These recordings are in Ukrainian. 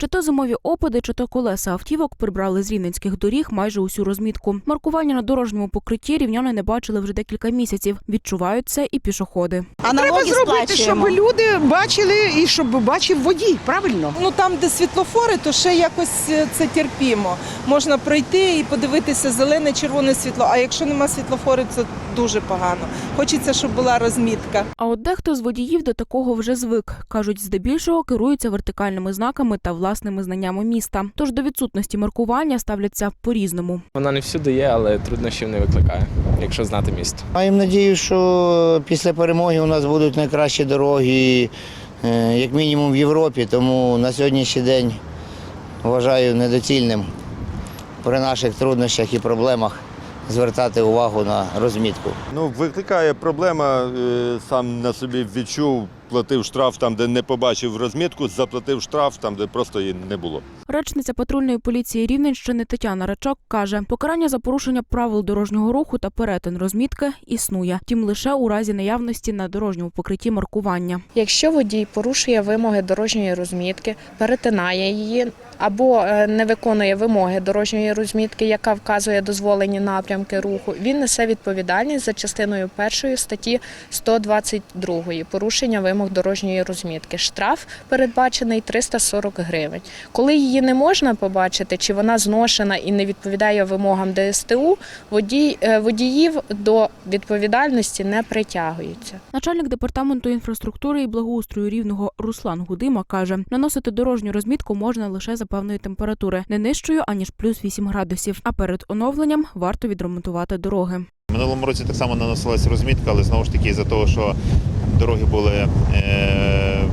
Чи то зимові опади, чи то колеса автівок прибрали з рівненських доріг майже усю розмітку. Маркування на дорожньому покритті рівняни не бачили вже декілька місяців. Відчувають це і пішоходи. А Треба зробити, щоб люди бачили і щоб бачив водій. Правильно? Ну там, де світлофори, то ще якось е, це терпімо. Можна пройти і подивитися зелене, червоне світло. А якщо нема світлофору, це дуже погано. Хочеться, щоб була розмітка. А от дехто з водіїв до такого вже звик. кажуть, здебільшого керуються вертикальними знаками та власними знаннями міста. Тож до відсутності маркування ставляться по-різному. Вона не всюди є, але труднощів не викликає, якщо знати місто. Маємо надію, що після перемоги у нас будуть найкращі дороги, е, як мінімум в Європі. Тому на сьогоднішній день вважаю недоцільним при наших труднощах і проблемах звертати увагу на розмітку. Ну, викликає проблема, е, сам на собі відчув, платив штраф там, де не побачив розмітку, заплатив штраф там, де просто її не було. Речниця патрульної поліції Рівненщини Тетяна Рачок каже, покарання за порушення правил дорожнього руху та перетин розмітки існує, втім лише у разі наявності на дорожньому покритті маркування. Якщо водій порушує вимоги дорожньої розмітки, перетинає її або е, не виконує вимоги дорожньої розмітки, яка вказує дозволені напрямки руху, він несе відповідальність за частиною першої статті 122 порушення вимог дорожньої розмітки. Штраф передбачений 340 гривень. Коли її не можна побачити, чи вона зношена і не відповідає вимогам ДСТУ, водій, е, водіїв до відповідальності не притягуються. Начальник департаменту інфраструктури і благоустрою рівного Руслан Гудима каже, наносити дорожню розмітку можна лише за певної температури, не нижчою аніж плюс 8 градусів. А перед оновленням варто відремонтувати дороги. Минулому році так само наносилась розмітка, але знову ж таки, із-за того, що дороги були, е,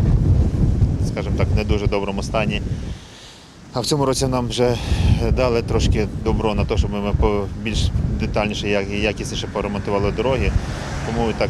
скажімо так, не дуже доброму стані. А в цьому році нам вже дали трошки добро на те, щоб ми більш детальніше і якісніше поремонтували дороги. Тому так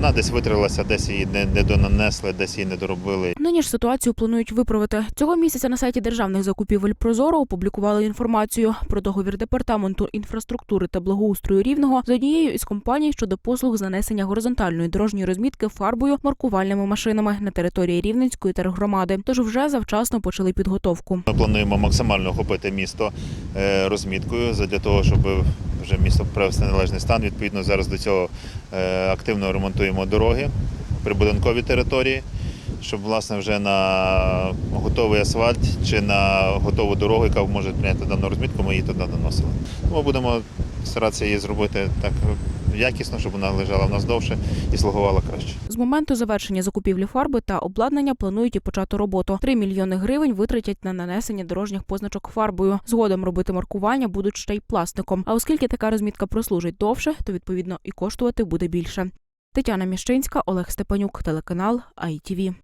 вона десь витрилася, десь її не, не донанесли, десь її не доробили. Нині ж ситуацію планують виправити. Цього місяця на сайті державних закупівель Прозоро опублікували інформацію про договір департаменту інфраструктури та благоустрою рівного з однією із компаній щодо послуг занесення горизонтальної дорожньої розмітки фарбою маркувальними машинами на території Рівненської тергромади. Тож вже завчасно почали підготовку. Ми плануємо максимально охопити місто е, розміткою для того, щоб вже місто привести належний стан. Відповідно, зараз до цього е, активно ремонтуємо дороги прибудинкові території, щоб власне вже на готовий асфальт чи на готову дорогу, яка може прийняти дану розмітку, ми її туди наносили. Ми будемо старатися її зробити так якісно, щоб вона лежала в нас довше і слугувала краще. З моменту завершення закупівлі фарби та обладнання планують і почати роботу. Три мільйони гривень витратять на нанесення дорожніх позначок фарбою. Згодом робити маркування будуть ще й пластиком. А оскільки така розмітка прослужить довше, то відповідно і коштувати буде більше. Тетяна Міщинська, Олег Степанюк, телеканал ITV.